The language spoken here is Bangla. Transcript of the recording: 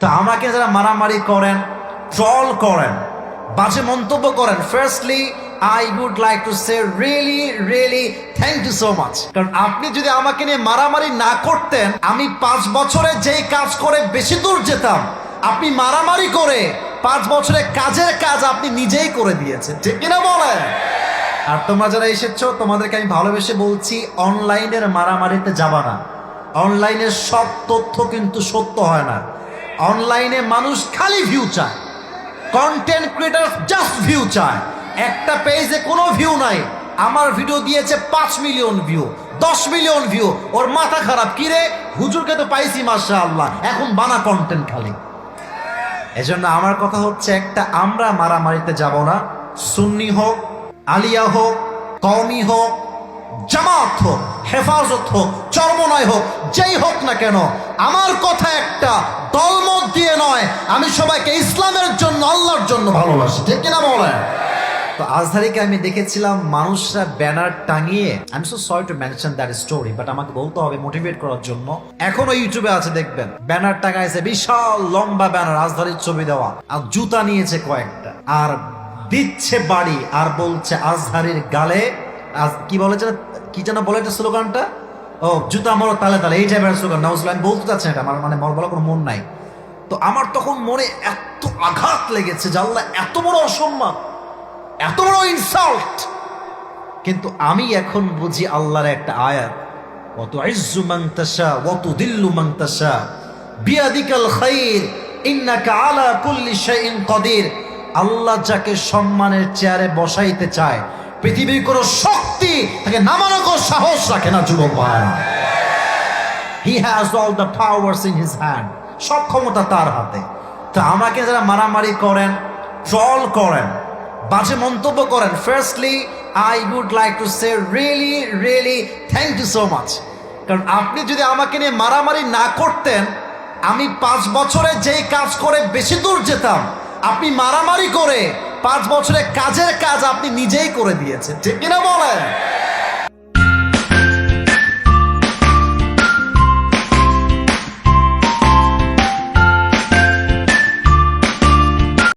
তো আমাকে যারা মারামারি করেন, ট্রল করেন, বাজে মন্তব্য করেন firstly I would like to say really really thank you so much কারণ আপনি যদি আমাকে নিয়ে মারামারি না করতেন, আমি পাঁচ বছরে যেই কাজ করে বেশি দূর যেতাম, আপনি মারামারি করে পাঁচ বছরে কাজের কাজ আপনি নিজেই করে দিয়েছেন। ঠিক কিনা বলেন? আর তোমরা যারা এসেছ, তোমাদেরকে আমি ভালোবেসে বলছি অনলাইনের মারামারিতে যাবা না। অনলাইনের সব তথ্য কিন্তু সত্য হয় না। অনলাইনে মানুষ খালি ভিউ চায়। কন্টেন্ট ক্রিয়েটার জাস্ট ভিউ চায়। একটা পেজে কোনো ভিউ নাই। আমার ভিডিও দিয়েছে পাঁচ মিলিয়ন ভিউ দশ মিলিয়ন ভিউ ওর মাথা খারাপ। কিরে হুজুরকে তো পাইছি মাসা আল্লাহ এখন বানা কন্টেন্ট খালি। এজন্য আমার কথা হচ্ছে একটা, আমরা মারামারিতে যাব না। সুন্নি হোক, আলিয়া হোক, কওমি হোক, জামাত হোক। হেফাজত হোক চর্মনয় হোক, যেই হোক না কেন, আমার কথা একটা দলমত দিয়ে নয়, আমি সবাইকে ইসলামের জন্য, আল্লাহর জন্য ভালোবাসি। ঠিক কিনা বলেন? তো আজহারিকে আমি দেখেছিলাম, মানুষরা ব্যানার টাঙিয়ে আমি so sorry to mention that story but আমাকে বলতে হবে মোটিভেট করার জন্য। এখনও ইউটিউবে আছে, দেখবেন। ব্যানার টাঙাইছে, বিশাল লম্বা ব্যানার, আজহারির ছবি দেওয়া। আর জুতা নিয়েছে কয়েকটা। আর দিচ্ছে বাড়ি, আর বলছে আজহারির গালে কি বলে যেন কি যেন বলে এটা স্লোগানটা? ও, জুতা মরো তালে তালে, এই টাইপের স্লোগান। নাউজুল্লাহ আমি বলতে চাচ্ছি না এটা, আমার মানে মর বলার কোনো মন নাই। তো আমার তখন মনে এত আঘাত লেগেছে যে আল্লাহ এত বড় অসম্মান, এত বড় ইনসাল্ট কিন্তু আমি এখন বুঝি আল্লাহর একটা আয়াত কত ইজ্জু মাংতাসা কত দিল্লু মাংতাসা বিয়াদিকাল খাইর, ইন্নাকা আলা কুল্লি শাইইন কদির। আল্লাহ যাকে সম্মানের চেয়ারে বসাইতে চায় পৃথিবীর কোনো শক্তি তাকে নামানো কোনো সাহস রাখে না, যুবক ভাইরা he has all the powers in his hand সব ক্ষমতা তার হাতে। তো আমাকে যারা মারামারি করেন, ট্রল করেন, বাজে মন্তব্য করেন firstly I would like to say really really thank you so much কারণ আপনি যদি আমাকে নিয়ে মারামারি না করতেন, আমি পাঁচ বছরে যেই কাজ করে বেশি দূর যেতাম, আপনি মারামারি করে পাঁচ বছরে কাজের কাজ আপনি নিজেই করে দিয়েছেন। ঠিক কিনা বলেন?